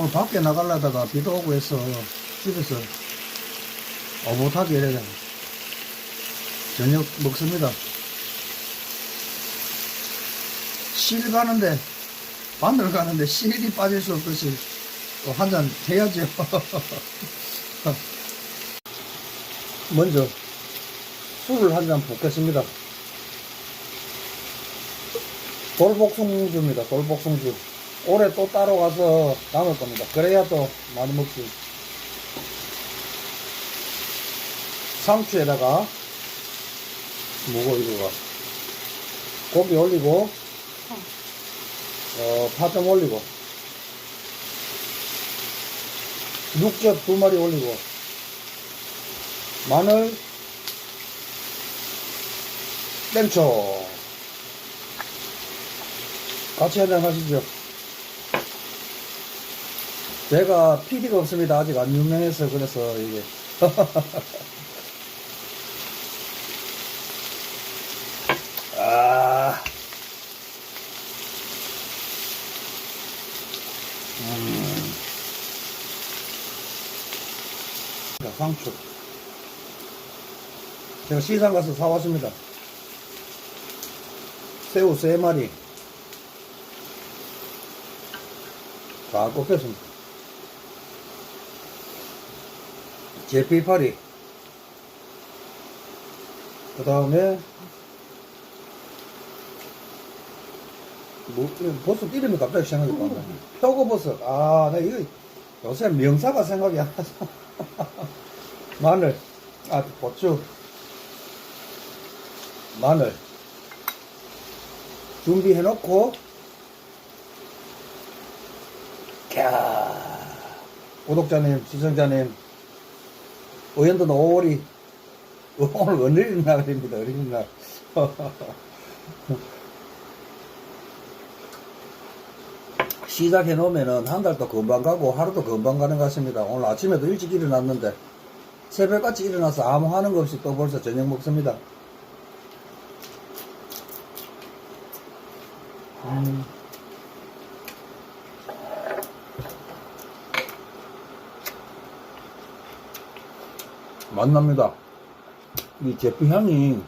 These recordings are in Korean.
오늘 밖에 나가려다가 비도 오고 해서 집에서 오붓하게 이래 저녁 먹습니다. 실 가는데 바늘 가는데 실이 빠질 수 없듯이 또한잔 해야죠. 먼저 술을 한 잔 붓겠습니다. 돌복숭주입니다. 돌복숭주. 올해 또 따로 가서 담을 겁니다. 그래야 또 많이 먹지. 상추에다가 뭐고 이거가 고기 올리고 어, 파 좀 올리고 육젓 두 마리 올리고 마늘 땡초 같이 한잔 하시죠 제가 PD가 없습니다 아직 안 유명해서 그래서 이게 아 음. 자, 상추. 제가 시장 가서 사왔습니다. 새우 세 마리. 다 꼽혔습니다. 제피 파리. 그 다음에, 뭐, 버섯 이름이 갑자기 생각이 안 나네. 표고버섯. 아, 나 이거 요새 명사가 생각이 안 나서. 마늘, 아, 고추, 마늘. 준비해놓고, 캬. 구독자님, 시청자님, 의원도 오리, 오늘 어린이날입니다, 어린이날. 시작해 놓으면은 한 달도 금방 가고 하루도 금방 가는 것 같습니다. 오늘 아침에도 일찍 일어났는데 새벽같이 일어나서 아무 하는 거 없이 또 벌써 저녁 먹습니다. 음. 맛납니다. 이 제피 향이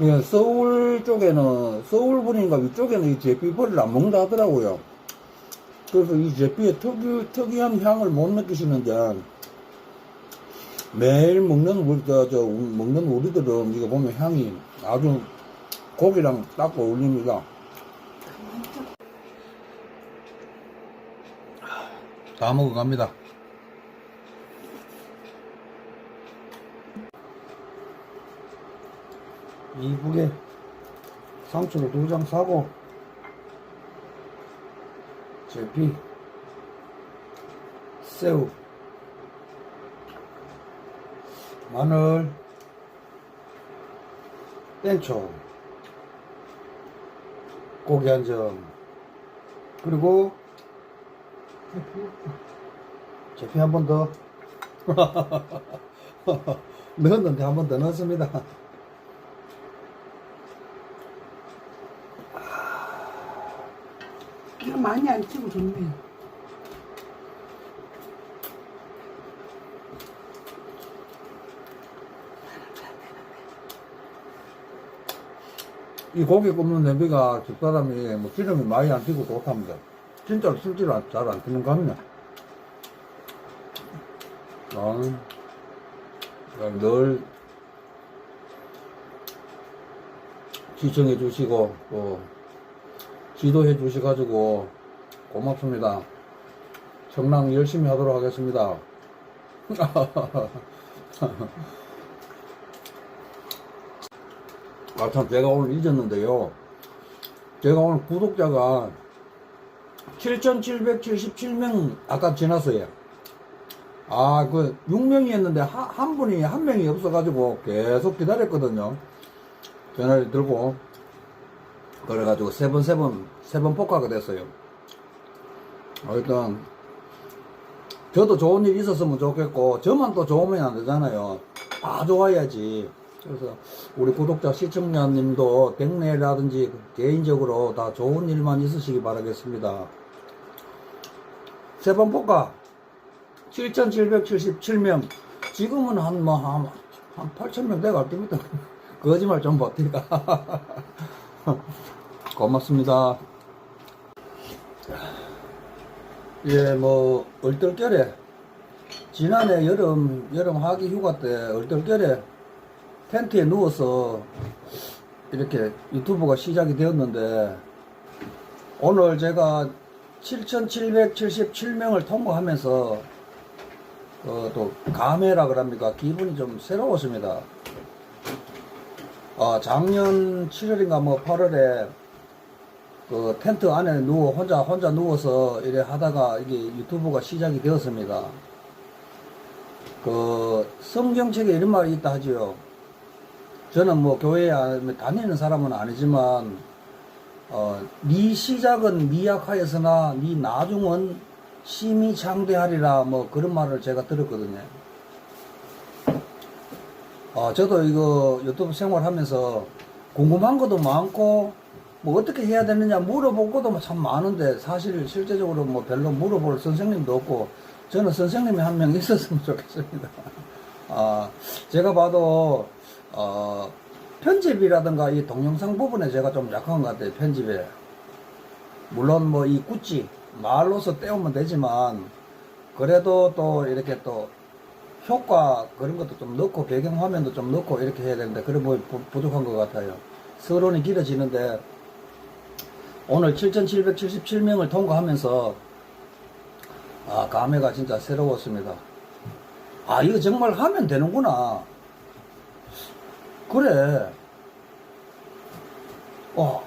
예, 서울 쪽에는, 서울 분인가 위쪽에는 이 제피버리를 안 먹는다 하더라고요. 그래서 이 제피의 특유, 특이한 향을 못 느끼시는데, 매일 먹는 우리, 저, 저, 먹는 우리들은 이거 보면 향이 아주 고기랑 딱 어울립니다. 다 먹어갑니다. 이북에 상추를 두 장 사고 제피 새우 마늘 땡초 고기 한 점. 그리고 제피 한 번 더. 넣었는데 한 번 더 넣었습니다 이거 많이 안 튀고 좋네. 이 고기 굽는 냄비가 집사람이 뭐 기름이 많이 안 튀고 좋답니다. 진짜로 술질 잘안 튀는 거 같네. 나는 그냥 늘 시청해 주시고 또 지도해 주셔가지고 고맙습니다. 청랑 열심히 하도록 하겠습니다. 아, 참, 제가 오늘 잊었는데요. 제가 오늘 구독자가 7,777명 아까 지났어요. 아, 그, 6명이 했는데 한, 한 분이, 한 명이 없어가지고 계속 기다렸거든요. 전화를 들고. 그래가지고 세 번, 세 번, 세 번 폭파가 됐어요. 어, 일단, 저도 좋은 일 있었으면 좋겠고, 저만 또 좋으면 안 되잖아요. 다 좋아야지. 그래서 우리 구독자 시청자님도 백내라든지 개인적으로 다 좋은 일만 있으시기 바라겠습니다. 세번 볼까? 7,777명. 지금은 한, 뭐, 한, 한 8,000명 돼갈 겁니다. 거짓말 좀 버티가. 고맙습니다. 예, 뭐, 얼떨결에, 지난해 여름, 여름 하기 휴가 때 얼떨결에 텐트에 누워서 이렇게 유튜브가 시작이 되었는데, 오늘 제가 7,777명을 통과하면서, 어, 또, 감회라 그럽니까? 기분이 좀 새로웠습니다. 아, 작년 7월인가 뭐 8월에 그 텐트 안에 누워 혼자 혼자 누워서 이래 하다가 이게 유튜브가 시작이 되었습니다. 그 성경책에 이런 말이 있다 하지요. 저는 뭐 교회에 안- 다니는 사람은 아니지만 어, 네 시작은 미약하였으나 네 나중은 심히 장대하리라 뭐 그런 말을 제가 들었거든요. 어, 저도 이거 유튜브 생활하면서 궁금한 것도 많고, 뭐 어떻게 해야 되느냐 물어볼 것도 참 많은데, 사실 실제적으로 뭐 별로 물어볼 선생님도 없고, 저는 선생님이 한 명 있었으면 좋겠습니다. 아, 제가 봐도, 어, 편집이라든가 이 동영상 부분에 제가 좀 약한 것 같아요, 편집에. 물론 뭐이 구찌, 말로서 떼우면 되지만, 그래도 또 이렇게 또 효과 그런 것도 좀 넣고 배경 화면도 좀 넣고 이렇게 해야 되는데 그런 뭐 부- 부족한 것 같아요. 서론이 길어지는데 오늘 7,777명을 통과하면서 아 감회가 진짜 새로웠습니다. 아 이거 정말 하면 되는구나. 그래. 어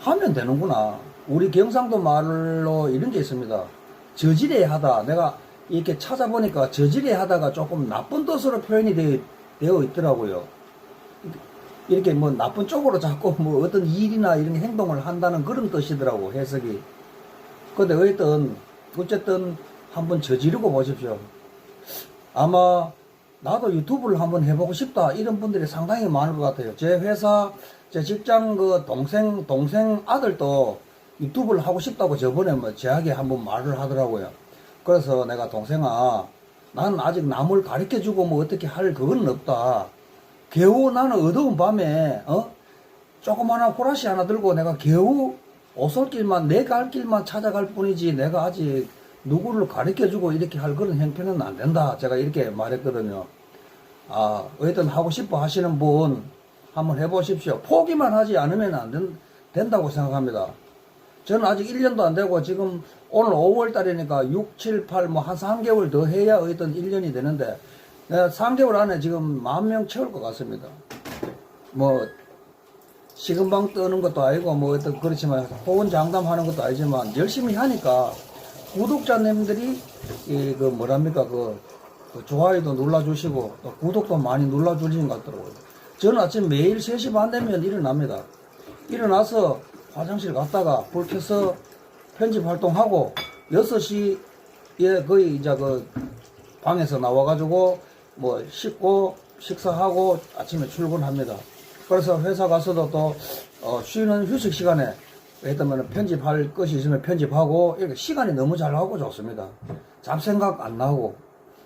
하면 되는구나. 우리 경상도 말로 이런 게 있습니다. 저지레 하다. 내가 이렇게 찾아보니까 저지레 하다가 조금 나쁜 뜻으로 표현이 되, 되어 있더라고요. 이렇게 뭐 나쁜 쪽으로 자꾸 뭐 어떤 일이나 이런 행동을 한다는 그런 뜻이더라고, 해석이. 근데 어쨌든, 어쨌든 한번 저지르고 보십시오. 아마 나도 유튜브를 한번 해보고 싶다 이런 분들이 상당히 많을 것 같아요. 제 회사, 제 직장 그 동생 동생 아들도 유튜브를 하고 싶다고 저번에 뭐 제하게 한번 말을 하더라고요. 그래서 내가 동생아, 나는 아직 남을 가르쳐 주고 뭐 어떻게 할 그건 없다. 겨우 나는 어두운 밤에 어 조그마한 호라시 하나 들고 내가 겨우 오솔길만 내 갈 길만 찾아갈 뿐이지 내가 아직 누구를 가르쳐 주고 이렇게 할 그런 형편은 안 된다. 제가 이렇게 말했거든요. 아, 어쨌든 하고 싶어 하시는 분 한번 해보십시오. 포기만 하지 않으면 안 된, 된다고 생각합니다. 저는 아직 1년도 안 되고 지금 오늘 5월 달이니까 6, 7, 8 뭐 한 3개월 더 해야 어떤 1년이 되는데 내가 3개월 안에 지금 만 명 채울 것 같습니다. 뭐 식은방 뜨는 것도 아니고 뭐 어떤 그렇지만 호언 장담 하는 것도 아니지만 열심히 하니까 구독자님들이 이 그 뭐랍니까 그, 그 좋아요도 눌러주시고 또 구독도 많이 눌러주시는 것 같더라고요. 저는 아침 매일 3시 반 되면 일어납니다. 일어나서 화장실 갔다가 불 켜서 편집 활동하고 6시에 거의 이제 그 방에서 나와가지고 뭐 씻고 식사하고 아침에 출근합니다. 그래서 회사 가서도 또 어, 쉬는 휴식 시간에 왜냐면 편집할 것이 있으면 편집하고 이렇게 시간이 너무 잘 가고 좋습니다. 잡생각 안 나고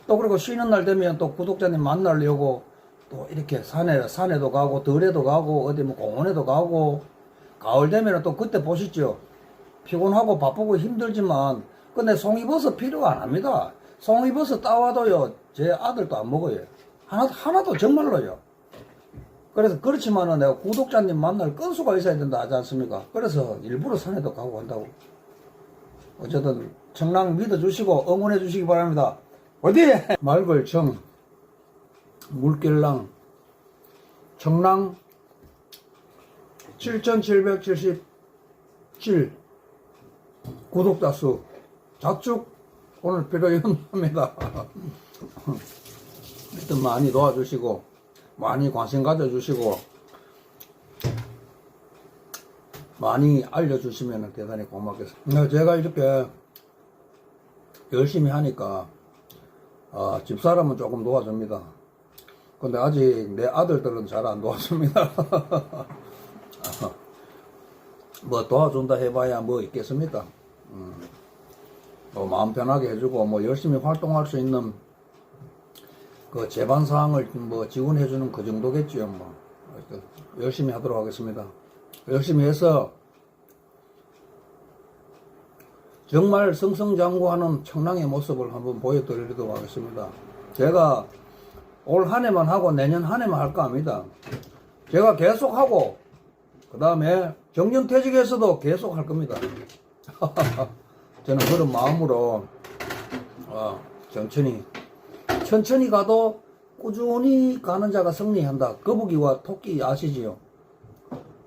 또 그리고 쉬는 날 되면 또 구독자님 만나려고 또 이렇게 산에 산에도 가고 들에도 가고 어디 뭐 공원에도 가고 가을 되면 또 그때 보시죠. 피곤하고 바쁘고 힘들지만 근데 송이버섯 필요 안 합니다. 송이버섯 따와도요 제 아들도 안 먹어요. 하나 하나도 정말로요. 그래서 그렇지만은 내가 구독자님 만날 건수가 있어야 된다 하지 않습니까? 그래서 일부러 산에도 가고 한다고. 어쨌든 청랑 믿어주시고 응원해 주시기 바랍니다. 어디? 말벌청, 물결랑, 청랑 7,777 구독자 수 자축 오늘 필요합니다. 하여튼 많이 도와주시고 많이 관심 가져주시고 많이 알려주시면 대단히 고맙겠습니다. 제가 이렇게 열심히 하니까 어, 집사람은 조금 도와줍니다. 근데 아직 내 아들들은 잘 안 도와줍니다. 뭐 도와준다 해봐야 뭐 있겠습니까? 음. 뭐 마음 편하게 해주고 뭐 열심히 활동할 수 있는 그 제반 사항을 뭐 지원해주는 그 정도겠지요. 뭐 열심히 하도록 하겠습니다. 열심히 해서 정말 승승장구하는 청량의 모습을 한번 보여드리도록 하겠습니다. 제가 올 한 해만 하고 내년 한 해만 할까 합니다. 제가 계속 하고 그 다음에 정년퇴직에서도 계속 할 겁니다. 저는 그런 마음으로 어, 천천히 천천히 가도 꾸준히 가는 자가 승리한다. 거북이와 토끼 아시지요?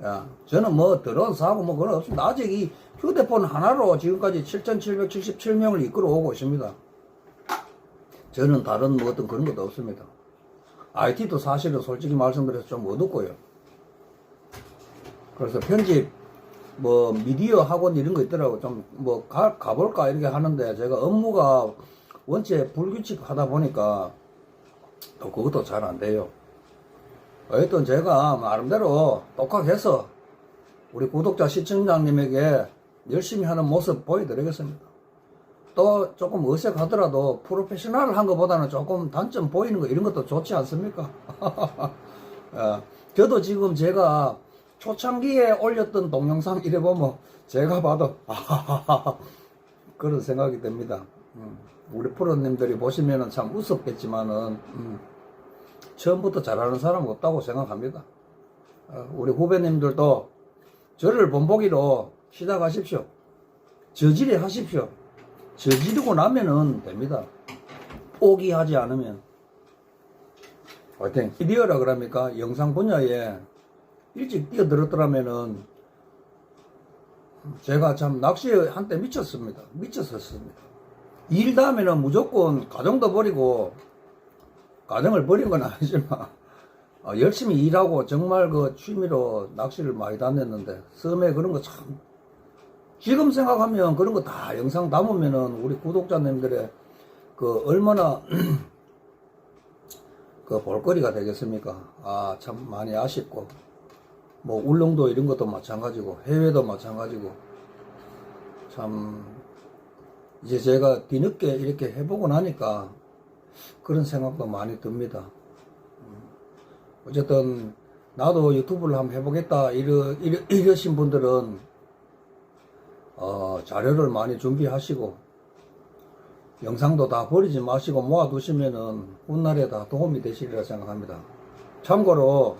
야, 저는 뭐 들어온 사고 뭐 그런 거 없습니다. 아직 이 휴대폰 하나로 지금까지 7,777명을 이끌어 오고 있습니다. 저는 다른 뭐 어떤 그런 것도 없습니다. IT도 사실은 솔직히 말씀드려서 좀 어둡고요. 그래서 편집, 뭐, 미디어 학원 이런 거 있더라고. 좀, 뭐, 가, 가볼까 이렇게 하는데 제가 업무가 원체 불규칙 하다 보니까 또 그것도 잘 안 돼요. 어쨌든 제가 나름대로 똑똑해서 우리 구독자 시청자님에게 열심히 하는 모습 보여드리겠습니다. 또 조금 어색하더라도 프로페셔널 한 것보다는 조금 단점 보이는 거 이런 것도 좋지 않습니까? 예, 저도 지금 제가 초창기에 올렸던 동영상 이래 보면 제가 봐도 그런 생각이 듭니다. 음, 우리 프로님들이 보시면은 참 우습겠지만은 음, 처음부터 잘하는 사람은 없다고 생각합니다. 어, 우리 후배님들도 저를 본보기로 시작하십시오. 저질에 하십시오. 저지르고 나면은 됩니다. 포기하지 않으면. 화이팅. 미디어라 그럽니까? 영상 분야에 일찍 뛰어들었더라면은 제가 참 낚시에 한때 미쳤습니다. 미쳤었습니다. 일 다음에는 무조건 가정도 버리고 가정을 버린 건 아니지만 어, 열심히 일하고 정말 그 취미로 낚시를 많이 다녔는데 섬에 그런 거 참 지금 생각하면 그런 거 다 영상 담으면은 우리 구독자님들의 그 얼마나 그 볼거리가 되겠습니까? 아 참 많이 아쉽고 뭐 울릉도 이런 것도 마찬가지고 해외도 마찬가지고 참 이제 제가 뒤늦게 이렇게 해보고 나니까 그런 생각도 많이 듭니다. 음, 어쨌든 나도 유튜브를 한번 해보겠다 이러, 이러, 이러신 분들은 어, 자료를 많이 준비하시고 영상도 다 버리지 마시고 모아두시면은 훗날에 다 도움이 되시리라 생각합니다. 참고로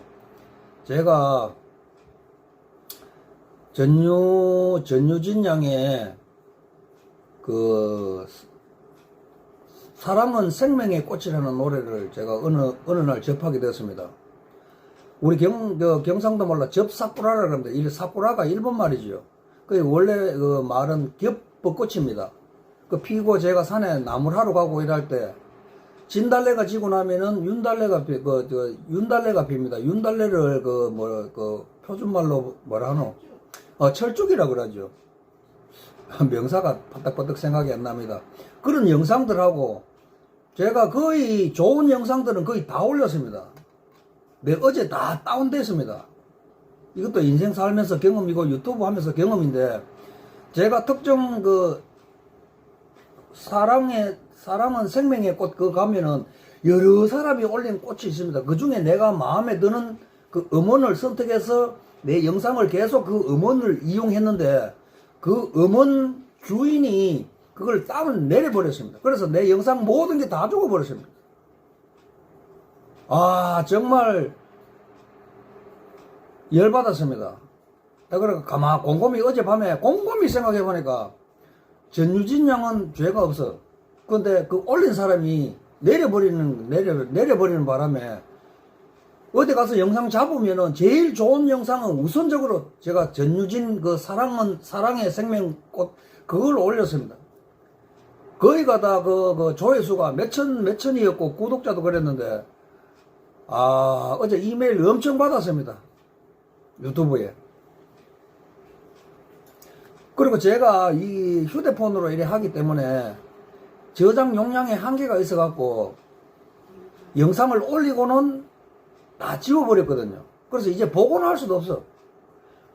제가 전유 전유진 양의 그 사랑은 생명의 꽃이라는 노래를 제가 어느 어느 날 접하게 되었습니다. 우리 경, 그 경상도 말로 접사쿠라라 그럽니다. 이 사쿠라가 일본 말이죠. 그 원래 그 말은 겹벚꽃입니다. 그 피고 제가 산에 나무를 하러 가고 이럴 때 진달래가 지고 나면은 윤달래가 피, 그, 그 윤달래가 핍니다. 윤달래를 그 뭐 그 표준말로 뭐라 하노? 어, 철쭉이라 그러죠. 명사가 바닥바닥 생각이 안 납니다. 그런 영상들하고 제가 거의 좋은 영상들은 거의 다 올렸습니다. 내 어제 다 다운됐습니다. 이것도 인생 살면서 경험이고 유튜브 하면서 경험인데 제가 특정 그 사랑의 사랑은 생명의 꽃 그 가면은 여러 사람이 올린 꽃이 있습니다. 그 중에 내가 마음에 드는 그 음원을 선택해서 내 영상을 계속 그 음원을 이용했는데 그 음원 주인이 그걸 다운 내려버렸습니다. 그래서 내 영상 모든 게 다 죽어버렸습니다. 아, 정말 열받았습니다. 그러니까 가만 곰곰이 어젯밤에 곰곰이 생각해보니까 전유진 양은 죄가 없어. 근데 그 올린 사람이 내려버리는, 내려, 내려버리는 바람에 어디 가서 영상 잡으면은 제일 좋은 영상은 우선적으로 제가 전유진 그 사랑은, 사랑의 생명꽃 그걸 올렸습니다. 거기가 다 그, 그 조회수가 몇천, 몇천이었고 구독자도 그랬는데 아, 어제 이메일 엄청 받았습니다. 유튜브에. 그리고 제가 이 휴대폰으로 이래 하기 때문에 저장 용량에 한계가 있어갖고 영상을 올리고는 다 지워버렸거든요. 그래서 이제 복원할 을 수도 없어.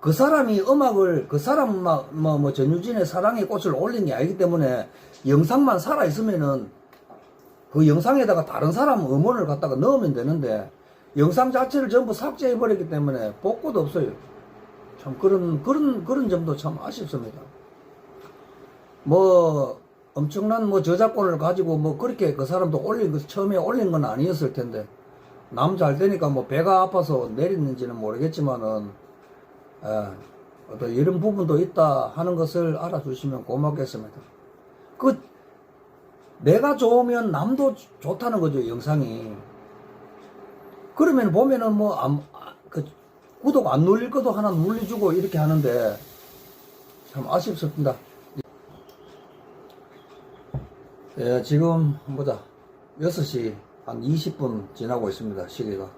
그 사람이 음악을, 그 사람, 뭐, 뭐, 뭐 전유진의 사랑의 꽃을 올린 게 아니기 때문에 영상만 살아있으면은 그 영상에다가 다른 사람 음원을 갖다가 넣으면 되는데 영상 자체를 전부 삭제해버렸기 때문에 복구도 없어요. 참 그런, 그런, 그런 점도 참 아쉽습니다. 뭐, 엄청난 뭐 저작권을 가지고 뭐 그렇게 그 사람도 올린 거, 처음에 올린 건 아니었을 텐데 남 잘 되니까 뭐 배가 아파서 내렸는지는 모르겠지만은 예, 어떤 이런 부분도 있다 하는 것을 알아주시면 고맙겠습니다. 그 내가 좋으면 남도 좋다는 거죠 영상이. 그러면 보면은 뭐 안, 아, 그 구독 안 눌릴 것도 하나 눌려주고 이렇게 하는데 참 아쉽습니다. 예, 지금 보자 6시 한 20분 지나고 있습니다 시계가.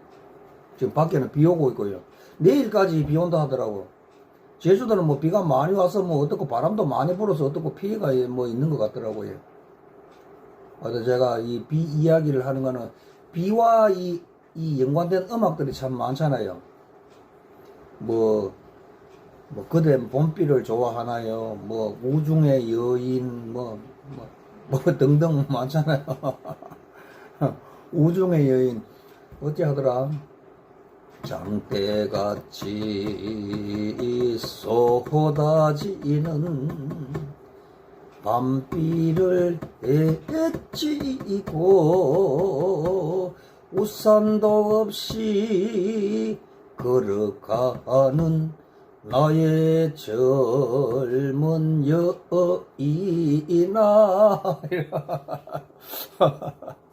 지금 밖에는 비 오고 있고요. 내일까지 비 온다 하더라고. 제주도는 뭐 비가 많이 와서 뭐 어떻고 바람도 많이 불어서 어떻고 피해가 뭐 있는 것 같더라고요 그래서 제가 이 비 이야기를 하는 거는 비와 이, 이 연관된 음악들이 참 많잖아요. 뭐 뭐 그대 봄비를 좋아하나요? 뭐 우중의 여인 뭐 뭐, 뭐 등등 많잖아요. 우중의 여인 어찌 하더라? 장대같이 쏟아지는 밤비를 애치고 우산도 없이 걸어가는 나의 젊은 여인아